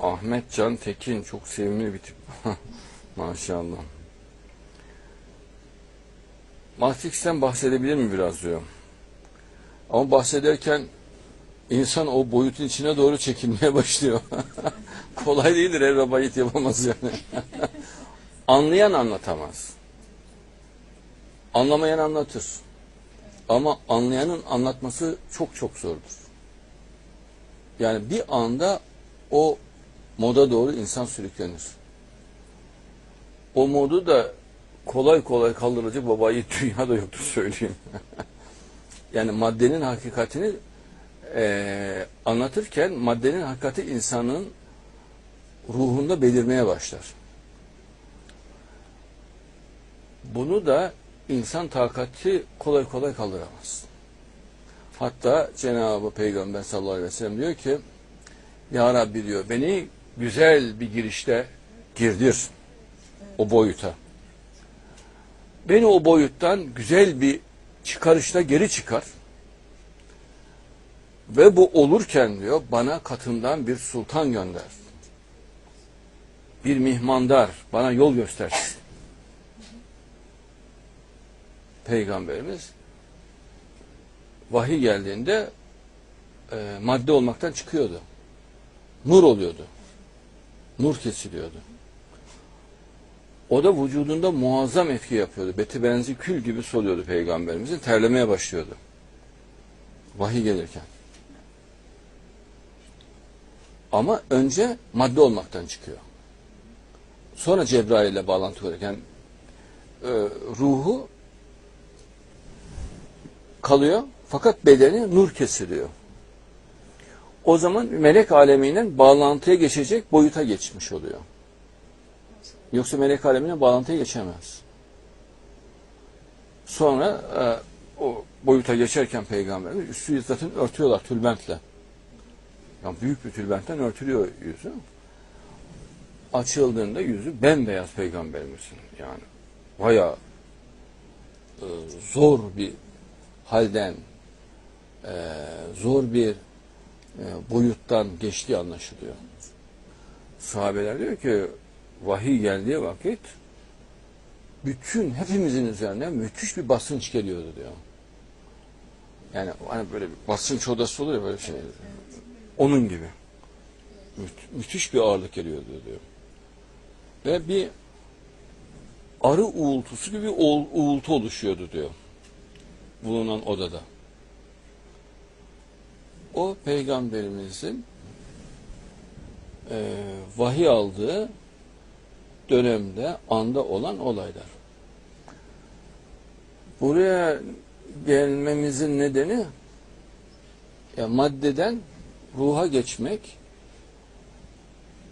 Ahmet Can Tekin çok sevimli bir tip. Maşallah. Matrix'ten bahsedebilir mi biraz diyor. Ama bahsederken insan o boyutun içine doğru çekilmeye başlıyor. Kolay değildir her rabayit yapamaz yani. Anlayan anlatamaz. Anlamayan anlatır. Ama anlayanın anlatması çok çok zordur. Yani bir anda o moda doğru insan sürüklenir. O modu da kolay kolay kaldıracak babayı dünyada yoktur söyleyeyim. yani maddenin hakikatini eee, anlatırken maddenin hakikati insanın ruhunda belirmeye başlar. Bunu da insan takati kolay kolay kaldıramaz. Hatta Cenab-ı Peygamber sallallahu aleyhi ve sellem diyor ki Ya Rabbi diyor beni güzel bir girişte girdir o boyuta. Beni o boyuttan güzel bir çıkarışta geri çıkar. Ve bu olurken diyor bana katından bir sultan gönder. Bir mihmandar bana yol göstersin. Peygamberimiz vahiy geldiğinde e, madde olmaktan çıkıyordu. Nur oluyordu. Nur kesiliyordu. O da vücudunda muazzam etki yapıyordu. Beti benzi kül gibi soluyordu peygamberimizin. Terlemeye başlıyordu. Vahiy gelirken. Ama önce madde olmaktan çıkıyor. Sonra Cebrail ile bağlantı kurarken e, ruhu kalıyor fakat bedeni nur kesiliyor. O zaman melek alemiyle bağlantıya geçecek boyuta geçmiş oluyor. Yoksa melek alemine bağlantıya geçemez. Sonra e, o boyuta geçerken peygamberimiz üstü zaten örtüyorlar tülbentle. Yani büyük bir tülbentten örtülüyor yüzü. Açıldığında yüzü bembeyaz peygamberimizin. Yani bayağı e, zor bir halden e, zor bir boyuttan geçtiği anlaşılıyor. Sahabeler diyor ki vahiy geldiği vakit bütün hepimizin üzerine müthiş bir basınç geliyordu diyor. Yani hani böyle bir basınç odası oluyor böyle şey. Onun gibi. Mü- müthiş bir ağırlık geliyordu diyor. Ve bir arı uğultusu gibi uğul- uğultu oluşuyordu diyor. Bulunan odada. O peygamberimizin e, vahiy aldığı dönemde, anda olan olaylar. Buraya gelmemizin nedeni ya maddeden ruha geçmek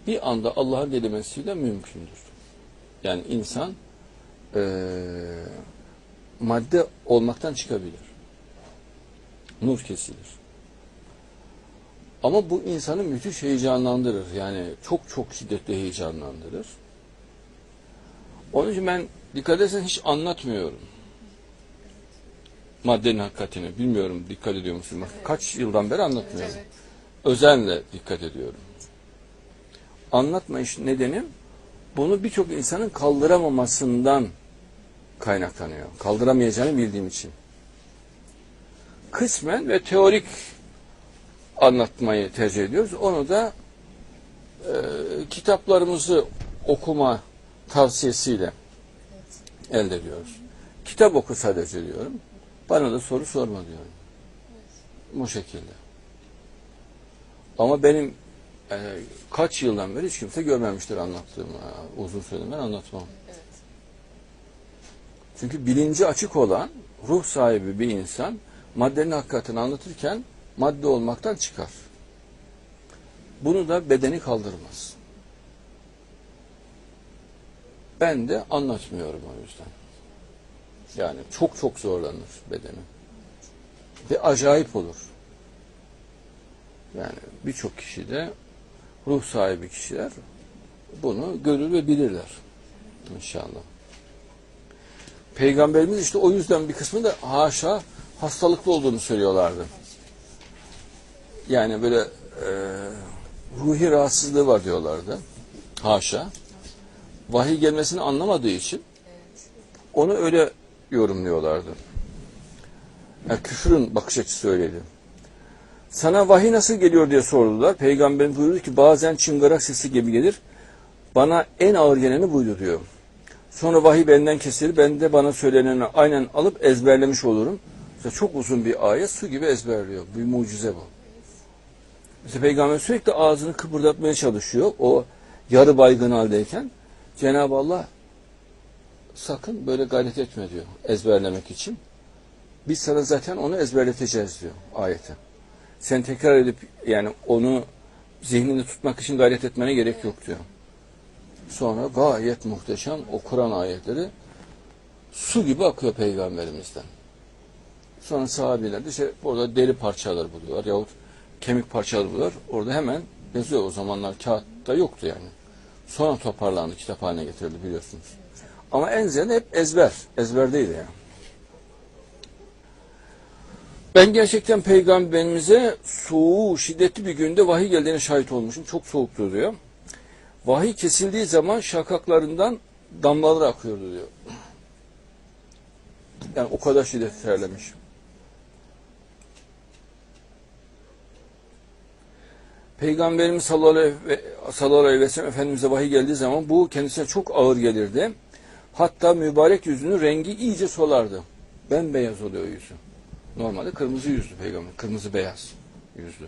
bir anda Allah'ın dilemesiyle mümkündür. Yani insan eee, madde olmaktan çıkabilir. Nur kesilir. Ama bu insanı müthiş heyecanlandırır. Yani çok çok şiddetli heyecanlandırır. Onun için ben dikkat edersen hiç anlatmıyorum. Maddenin hakikatini. Bilmiyorum dikkat ediyor musun? Bak, Kaç yıldan beri anlatmıyorum. Evet. Özenle dikkat ediyorum. Anlatmayış nedeni bunu birçok insanın kaldıramamasından kaynaklanıyor. Kaldıramayacağını bildiğim için. Kısmen ve teorik anlatmayı tercih ediyoruz. Onu da e, kitaplarımızı okuma tavsiyesiyle elde ediyoruz. Kitap oku sadece diyorum. Bana da soru sorma diyorum. Bu şekilde. Ama benim e, kaç yıldan beri hiç kimse görmemiştir anlattığımı. e, Uzun süredir ben anlatmam. Evet. Çünkü bilinci açık olan ruh sahibi bir insan maddenin hakikatini anlatırken madde olmaktan çıkar. Bunu da bedeni kaldırmaz. Ben de anlatmıyorum o yüzden. Yani çok çok zorlanır bedeni. Ve acayip olur. Yani birçok kişi de ruh sahibi kişiler bunu görür ve bilirler. İnşallah. Peygamberimiz işte o yüzden bir kısmı da haşa hastalıklı olduğunu söylüyorlardı. Yani böyle e, ruhi rahatsızlığı var diyorlardı. Haşa. Vahiy gelmesini anlamadığı için onu öyle yorumluyorlardı. Yani küfrün bakış açısı öyleydi. Sana vahiy nasıl geliyor diye sordular. Peygamberimiz buyurdu ki bazen çıngırak sesi gibi gelir. Bana en ağır geleni buydu diyor. Sonra vahiy benden kesilir. Ben de bana söyleneni aynen alıp ezberlemiş olurum. İşte çok uzun bir ayet su gibi ezberliyor. Bir mucize bu. İşte Peygamber sürekli ağzını kıpırdatmaya çalışıyor. O yarı baygın haldeyken. Cenab-ı Allah sakın böyle gayret etme diyor ezberlemek için. Biz sana zaten onu ezberleteceğiz diyor ayeti. Sen tekrar edip yani onu zihninde tutmak için gayret etmene gerek yok diyor. Sonra gayet muhteşem o Kur'an ayetleri su gibi akıyor peygamberimizden. Sonra sahabeler de işte orada deri parçaları buluyorlar yahut kemik parçaları buluyorlar. Orada hemen yazıyor o zamanlar kağıtta yoktu yani. Sonra toparlandı kitap haline getirildi biliyorsunuz. Ama en ziyade hep ezber. Ezberdeydi yani. Ben gerçekten peygamberimize soğuğu, şiddetli bir günde vahiy geldiğine şahit olmuşum. Çok soğuktu diyor. Vahiy kesildiği zaman şakaklarından damlalar akıyordu diyor. Yani o kadar şiddetli terlemiş. Peygamberimiz sallallahu aleyhi ve, sellem Efendimiz'e vahiy geldiği zaman bu kendisine çok ağır gelirdi. Hatta mübarek yüzünün rengi iyice solardı. Bembeyaz oluyor yüzü. Normalde kırmızı yüzlü peygamber. Kırmızı beyaz yüzlü.